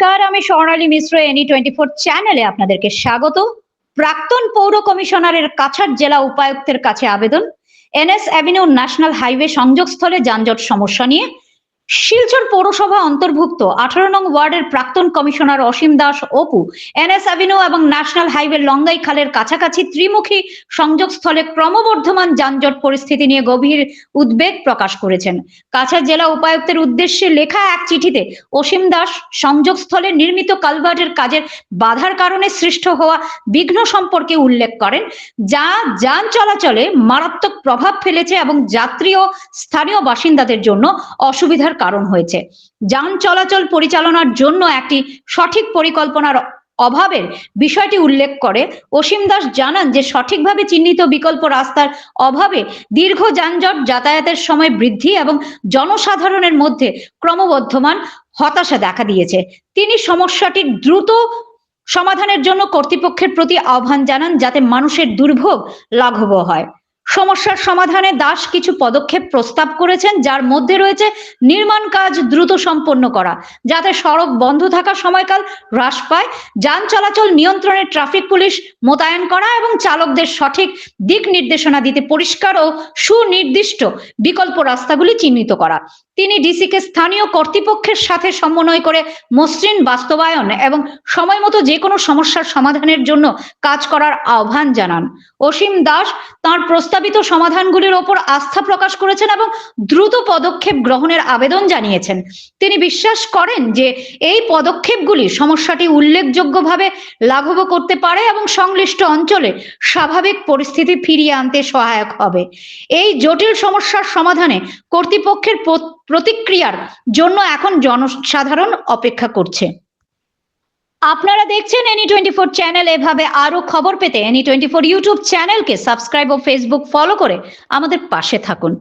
নমস্কার, আমি Swarnali Mishra any twenty four চ্যানেলে আপনাদেরকে স্বাগত। প্রাক্তন পৌর কমিশনারের কাছাড় জেলা উপায়ুক্তের কাছে আবেদন। এনএস অ্যাভিনিউ ন্যাশনাল হাইওয়ে সংযোগস্থলে যানজট সমস্যা নিয়ে শিলচর পৌরসভা অন্তর্ভুক্ত আঠারো নং ওয়ার্ডের প্রাক্তন commissioner Asim Das Apu, NS avenue এবং ন্যাশনাল হাইওয়ে লঙ্গাই খালের কাছাকাছি ত্রিমুখী সংযোগস্থলে ক্রমবর্ধমান যানজট পরিস্থিতি নিয়ে গভীর উদ্বেগ প্রকাশ করেছেন। কাছাড় জেলা উপায়ুক্তের উদ্দেশ্যে লেখা এক চিঠিতে অসীম দাস সংযোগস্থলে নির্মিত কালভার্টের কাজের বাধার কারণে সৃষ্ট হওয়া বিঘ্ন সম্পর্কে উল্লেখ করেন, যা যান চলাচলে মারাত্মক প্রভাব ফেলেছে এবং যাত্রী ও স্থানীয় বাসিন্দাদের জন্য অসুবিধার কারণ হয়েছে। যান চলাচল পরিচালনার জন্য একটি সঠিক পরিকল্পনার অভাবের বিষয়টি উল্লেখ করে। অসীম দাস জানান যে, সঠিকভাবে চিহ্নিত বিকল্প রাস্তার অভাবে দীর্ঘ যানজট, যাতায়াতের সময় বৃদ্ধি এবং জনসাধারণের মধ্যে ক্রমবর্ধমান হতাশা দেখা দিয়েছে। তিনি সমস্যাটির দ্রুত সমাধানের জন্য কর্তৃপক্ষের প্রতি আহ্বান জানান যাতে মানুষের দুর্ভোগ লাঘব হয়। সমস্যার সমাধানে দাস কিছু পদক্ষেপ প্রস্তাব করেছেন, যার মধ্যে রয়েছে নির্মাণ কাজ দ্রুত সম্পন্ন করা, যাতে সড়ক বন্ধ থাকার সময়কাল হ্রাস পায়, যান চলাচল নিয়ন্ত্রণে ট্রাফিক পুলিশ মোতায়েন করা এবং চালকদের সঠিক দিক নির্দেশনা দিতে পরিষ্কার ও সুনির্দিষ্ট বিকল্প রাস্তাগুলি চিহ্নিত করা। তিনি ডিসিকে স্থানীয় কর্তৃপক্ষের সাথে সমন্বয় করে মসৃণ বাস্তবায়ন এবং সময় মতো যে কোনো সমস্যার সমাধানের জন্য কাজ করার আহ্বান জানান। অসীম দাস তার প্রস্তাবিত সমাধানগুলির ওপর আস্থা প্রকাশ করেছেন এবং দ্রুত পদক্ষেপ গ্রহণের আবেদন জানিয়েছেন। তিনি বিশ্বাস করেন যে এই পদক্ষেপগুলি সমস্যাটি উল্লেখযোগ্যভাবে লাঘব করতে পারে এবং সংশ্লিষ্ট অঞ্চলে স্বাভাবিক পরিস্থিতি ফিরিয়ে আনতে সহায়ক হবে। এই জটিল সমস্যার সমাধানে কর্তৃপক্ষের প্রতিক্রিয়ার জন্য এখন জনসাধারণ অপেক্ষা করছে। আপনারা দেখছেন এনি টোয়েন্টি ফোর চ্যানেল এভাবে আরও খবর পেতে এনি টোয়েন্টি ফোর ইউটিউব চ্যানেলকে সাবস্ক্রাইব ও ফেসবুক ফলো করে আমাদের পাশে থাকুন।